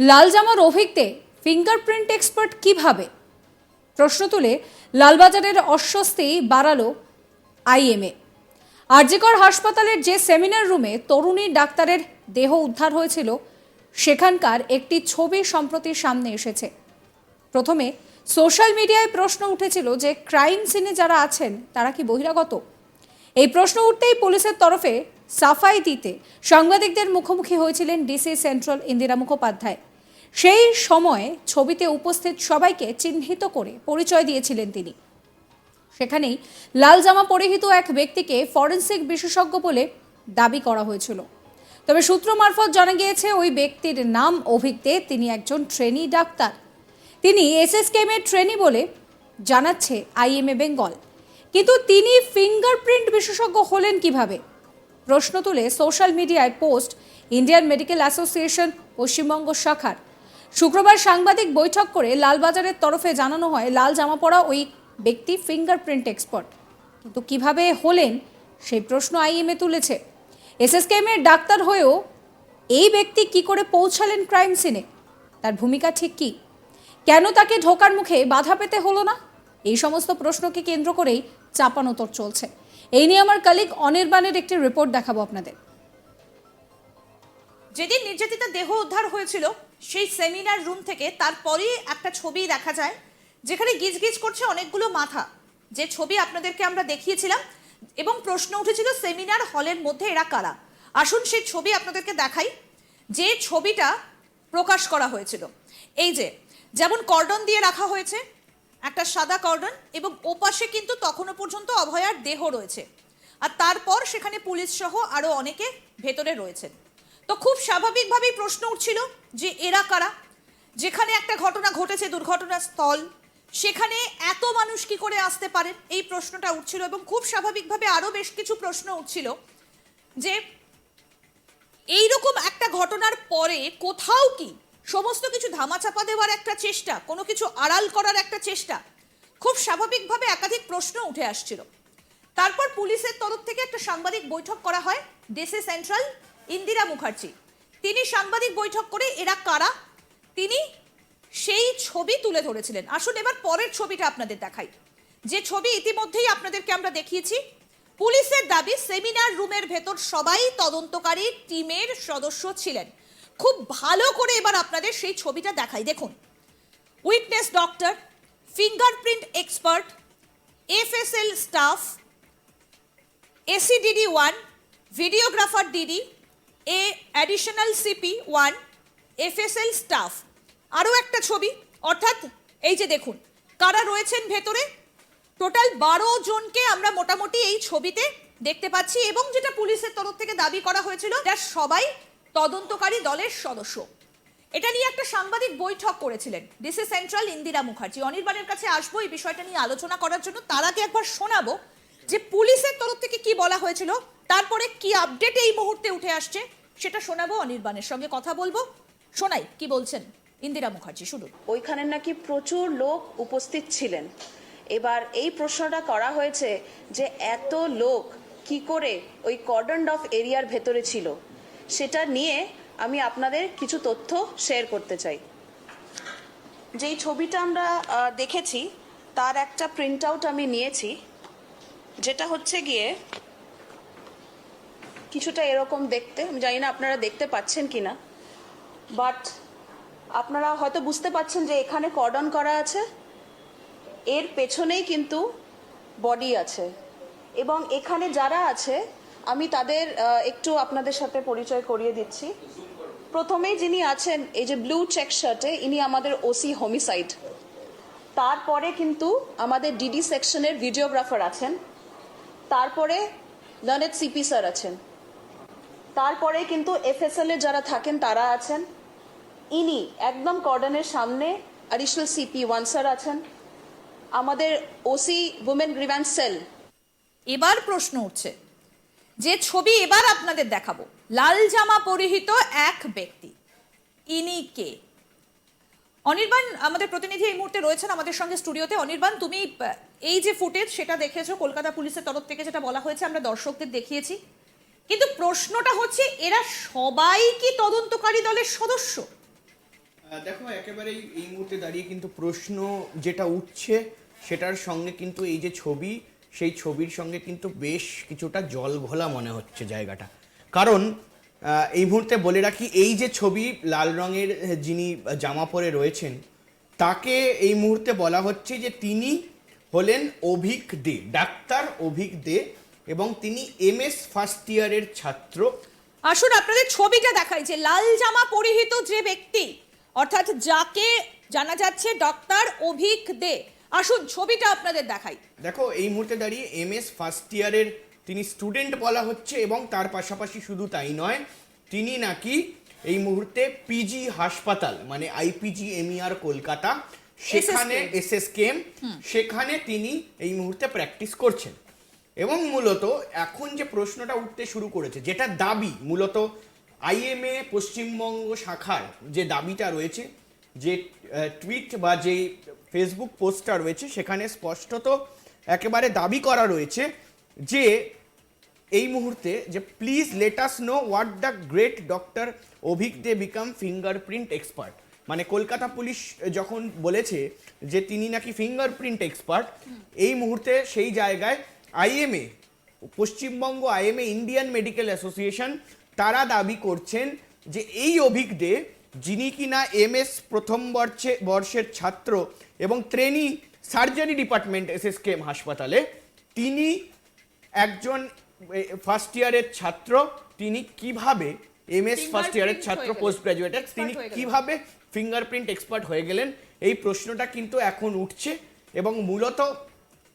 লাল জামার অভিজ্ঞে fingerprint expert কীভাবে? প্রশ্ন তুলে লালবাজারের অস্বস্তি বাড়ালো আইএমএ। আরজিকর হাসপাতালের যে সেমিনার রুমে তরুণী ডাক্তারের দেহ উদ্ধার হয়েছিল, সেখানকার একটি ছবি সম্প্রতি সামনে এসেছে। প্রথমে সোশ্যাল মিডিয়ায় প্রশ্ন উঠেছিল যে ক্রাইম সিনে যারা আছেন, তারা কি বহিরাগত? এই প্রশ্ন উঠতেই পুলিশের তরফে সাফাই দিতে সাংবাদিকদের মুখোমুখি হয়েছিলেন ডিসি সেন্ট্রাল ইন্দিরা মুখোপাধ্যায়। সেই সময়ে ছবিতে উপস্থিত সবাইকে চিহ্নিত করে পরিচয় দিয়েছিলেন তিনি। সেখানেই লাল জামা পরিহিত এক ব্যক্তিকে ফরেন্সিক বিশেষজ্ঞ বলে দাবি করা হয়েছিল। তবে সূত্র মারফত জানা গিয়েছে, ওই ব্যক্তির নাম অভিজ্ঞে তিনি একজন ট্রেনি ডাক্তার। তিনি এসএসকেএমের ট্রেনি বলে জানাচ্ছে আইএমএ বেঙ্গল। কিন্তু তিনি ফিঙ্গারপ্রিন্ট বিশেষজ্ঞ হলেন কীভাবে? প্রশ্ন তুলে সোশ্যাল মিডিয়ায় post, Indian medical association, Paschimbanga শাখার। শুক্রবার সাংবাদিক বৈঠক করে লালবাজারের তরফে জানানো হয়, লাল জামা পরা ওই ব্যক্তি ফিঙ্গারপ্রিন্ট এক্সপার্ট। কিন্তু কীভাবে হলেন সেই প্রশ্ন আইএমএ তুলেছে। এসএসকেএমের ডাক্তার হয়েও এই ব্যক্তি কি করে পৌঁছালেন ক্রাইম সিনে? তার ভূমিকা ঠিক কী? কেন তাকে ঢোকার মুখে বাধা পেতে হলো না? এই সমস্ত প্রশ্নকে কেন্দ্র করেই চাপানোতর চলছে। এই নিয়ে আমার কালিক অনির্বাণের একটি রিপোর্ট দেখাবো আপনাদের। যেদিন নির্যাতিতা দেহ উদ্ধার হয়েছিল সেই সেমিনার রুম থেকে তারপরেই একটা ছবি দেখা যায়, যেখানে গিজগিজ করছে অনেকগুলো মাথা। যে ছবি আপনাদেরকে আমরা দেখিয়েছিলাম এবং প্রশ্ন উঠেছিল সেমিনার হলের মধ্যে এরা কারা? আসুন সেই ছবি আপনাদেরকে দেখাই, যে ছবিটা প্রকাশ করা হয়েছিল। এই যে, যেমন কর্ডন দিয়ে রাখা হয়েছে, একটা সাদা কর্ডন এবং ওপাশে কিন্তু তখনও পর্যন্ত অভয়ার দেহ রয়েছে। আর তারপর সেখানে পুলিশ সহ আরও অনেকে ভেতরে রয়েছেন। তো খুব স্বাভাবিকভাবেই প্রশ্ন উঠছিল যে এরা কারা? যেখানে একটা ঘটনা ঘটেছে, দুর্ঘটনাস্থল, সেখানে এত মানুষ কি করে আসতে পারেন এই প্রশ্নটা উঠছিল এবং খুব স্বাভাবিকভাবে আরও বেশ কিছু প্রশ্ন উঠছিল যে এইরকম একটা ঘটনার পরে কোথাও কি সমস্ত কিছু ধামাচাপা দেওয়ার একটা চেষ্টা, কোনো কিছু আড়াল করার একটা চেষ্টা, খুব স্বাভাবিকভাবে একাধিক প্রশ্ন উঠে আসছিল। তারপর পুলিশের তরফ থেকে একটা সাংবাদিক বৈঠক করা হয়, দেশে সেন্ট্রাল ইন্দিরা মুখার্জি। তিনি সাংবাদিক বৈঠক করে এরা কারা? তিনি সেই ছবি তুলে ধরেছিলেন। আসুন এবার পরের ছবিটা আপনাদের দেখাই। যে ছবি ইতিমধ্যেই আপনাদেরকে আমরা দেখিয়েছি, পুলিশের দাবি সেমিনার রুমের ভেতর সবাই তদন্তকারী টিমের সদস্য ছিলেন। খুব ভালো করে এবার আপনাদের সেই ছবিটা দেখাই। দেখুন, witness doctor, fingerprint expert, FSL staff, ACDD one, videographer DD এ additional CP one FSL staff আরও একটা ছবি, অর্থাৎ এই যে দেখুন, কারা রয়েছেন ভেতরে? টোটাল বারো জনকে আমরা মোটামুটি এই ছবিতে দেখতে পাচ্ছি এবং যেটা পুলিশের তরফ থেকে দাবি করা হয়েছিল, এটা সবাই তদন্তকারী দলের সদস্য। এটা নিয়ে একটা সাংবাদিক বৈঠক করেছিলেন। ডিসি সেন্ট্রাল ইন্দিরা মুখার্জি অনির্বাণের কাছে আসব এই বিষয়টা নিয়ে আলোচনা করার জন্য। তার একবার শোনাবো যে পুলিশের তরফ থেকে কি বলা হয়েছিল। তারপরে কি আপডেট এই মুহূর্তে উঠে আসছে সেটা শোনাবো অনির্বাণের সঙ্গে কথা বলব। শোনাই, কি বলছেন ইন্দিরা মুখার্জি শুরু ওইখানে নাকি প্রচুর লোক উপস্থিত ছিলেন। এবার এই প্রশ্নটা করা হয়েছে যে এত লোক কি করে ওই কর্ডন অফ এরিয়ার ভেতরে ছিল? সেটা নিয়ে আমি আপনাদের কিছু তথ্য শেয়ার করতে চাই। যেই ছবিটা আমরা দেখেছি, তার একটা প্রিন্ট আউট আমি নিয়েছি, যেটা হচ্ছে গিয়ে কিছুটা এরকম দেখতে, আমি জানি না আপনারা দেখতে পাচ্ছেন কি না বাট আপনারা হয়তো বুঝতে পাচ্ছেন যে এখানে কর্ডন করা আছে, এর পেছনেই কিন্তু বডি আছে, এবং এখানে যারা আছে, আমি তাদের একটু আপনাদের সাথে পরিচয় করিয়ে দিচ্ছি। প্রথমেই যিনি আছেন, এই যে ব্লু চেক শার্টে ইনি আমাদের ওসি হোমিসাইড তারপরে কিন্তু আমাদের ডিডি সেকশনের ভিডিওগ্রাফার আছেন, তারপরে লনেট সিপি স্যার আছেন। তারপরে কিন্তু এফএসএল এর যারা থাকেন, তারা আছেন। ইনি একদম কর্ডনের সামনে অ্যাডিশনাল সিপি ওয়ান স্যার আছেন। আমাদের ওসি উমেন গ্রিভ্যান্স সেল এবার প্রশ্ন উঠছে, যে ছবি এবার আপনাদের দেখাবো। লাল জামা পরিহিত এক ব্যক্তি। ইনি কে? অনির্বাণ, আমাদের প্রতিনিধি এই মুহূর্তে রয়েছেন আমাদের সঙ্গে স্টুডিওতে। অনির্বাণ, তুমি এই যে ফুটেজ সেটা দেখেছ, কলকাতা পুলিশের তরফ থেকে যেটা বলা হয়েছে, আমরা দর্শকদের দেখিয়েছি। কিন্তু প্রশ্নটা হচ্ছে, এরা সবাই কি তদন্তকারী দলের সদস্য? দেখো, একেবারেই এই মুহূর্তে দাঁড়িয়ে কিন্তু প্রশ্ন যেটা উঠছে, সেটার সঙ্গে কিন্তু এই যে ছবি, সেই ছবির সঙ্গে কিন্তু বেশ কিছুটা জল ঘোলা মনে হচ্ছে জায়গাটা। কারণ এই মুহূর্তে বলে রাখি, এই যে ছবি লাল রঙের যিনি জামা পরে রয়েছেন, তাকে এই মুহূর্তে বলা হচ্ছে যে তিনি হলেন অভিক দে, ডাক্তার অভিক দে এবং তিনি এম এস ফার্স্ট ইয়ারের ছাত্র। আসুন আপনাদের ছবিটা দেখাই যে লাল জামা পরিহিত যে ব্যক্তি অর্থাৎ যাকে জানা যাচ্ছে ডক্টর অভিক দে। আসুন ছবিটা আপনাদের দেখাই। দেখো এই মুহূর্তে দাঁড়িয়ে এম এস ফার্স্ট ইয়ারের তিনি স্টুডেন্ট বলা হচ্ছে এবং তার পাশাপাশি শুধু তাই নয় তিনি নাকি এই মুহূর্তে পিজি হাসপাতাল মানে আইপিজি এমইআর কলকাতা সেখানে এস এস কেম সেখানে তিনি এই মুহূর্তে প্র্যাকটিস করছেন। এবং মূলত এখন যে প্রশ্নটা উঠতে শুরু করেছে, যেটা দাবি, মূলত আইএমএ পশ্চিমবঙ্গ শাখার যে দাবিটা রয়েছে, যে টুইট বা যে ফেসবুক পোস্টটা রয়েছে, সেখানে স্পষ্টত একেবারে দাবি করা রয়েছে যে, এই মুহূর্তে যে please let us know what the great doctor Abhik De become fingerprint expert মানে কলকাতা পুলিশ যখন বলেছে যে, তিনি নাকি ফিঙ্গারপ্রিন্ট এক্সপার্ট এই মুহূর্তে সেই জায়গায় IMA Paschimbanga IMA Indian medical association তারা দাবি করছেন যে এই অভিক দে যিনি কিনা এমএস প্রথম বর্ষে বর্ষের ছাত্র এবং trainee surgery department S SSKM হাসপাতালে তিনি একজন ফার্স্ট ইয়ারের ছাত্র তিনি কীভাবে এমএস ফার্স্ট ইয়ারের ছাত্র পোস্ট Expert তিনি। কীভাবে ফিঙ্গারপ্রিন্ট এক্সপার্ট হয়ে গেলেন এই প্রশ্নটা কিন্তু এখন উঠছে এবং মূলত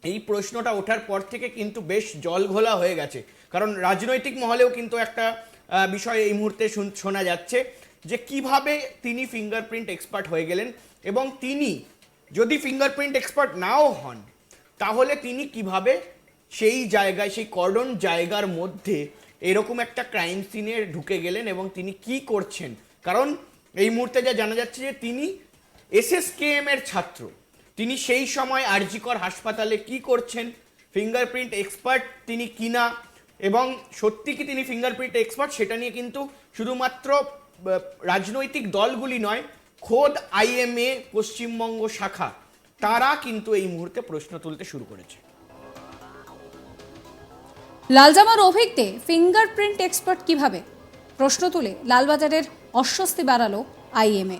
এই প্রশ্নটা ওঠার পর থেকে কিন্তু বেশ জলঘোলা হয়ে গেছে। কারণ রাজনৈতিক মহলেও কিন্তু একটা বিষয় এই মুহূর্তে শোনা যাচ্ছে যে কীভাবে তিনি ফিঙ্গারপ্রিন্ট এক্সপার্ট হয়ে গেলেন এবং তিনি যদি ফিঙ্গারপ্রিন্ট এক্সপার্ট নাও হন, তাহলে তিনি কীভাবে সেই জায়গায়, সেই কর্ডন জায়গার মধ্যে এরকম একটা ক্রাইম সিনে ঢুকে গেলেন এবং তিনি কি করছেন? কারণ এই মুহূর্তে যা জানা যাচ্ছে যে তিনি এসএসকেএম এর ছাত্র। তিনি সেই সময় আরজিকর হাসপাতালে কি করছেন? ফিঙ্গারপ্রিন্ট এক্সপার্ট তিনি কিনা? এবং সত্যি কি তিনি ফিঙ্গারপ্রিন্ট এক্সপার্ট সেটা নিয়ে কিন্তু শুধুমাত্র রাজনৈতিক দলগুলি নয়, খোদ আইএমএ, পশ্চিমবঙ্গ শাখা, তারা কিন্তু এই মুহূর্তে প্রশ্ন তুলতে শুরু করেছে। লালজামার অভিজ্ঞতে ফিঙ্গারপ্রিন্ট এক্সপার্ট কীভাবে? প্রশ্ন তুলে লালবাজারের অস্বস্তি বাড়ালো আইএমএ।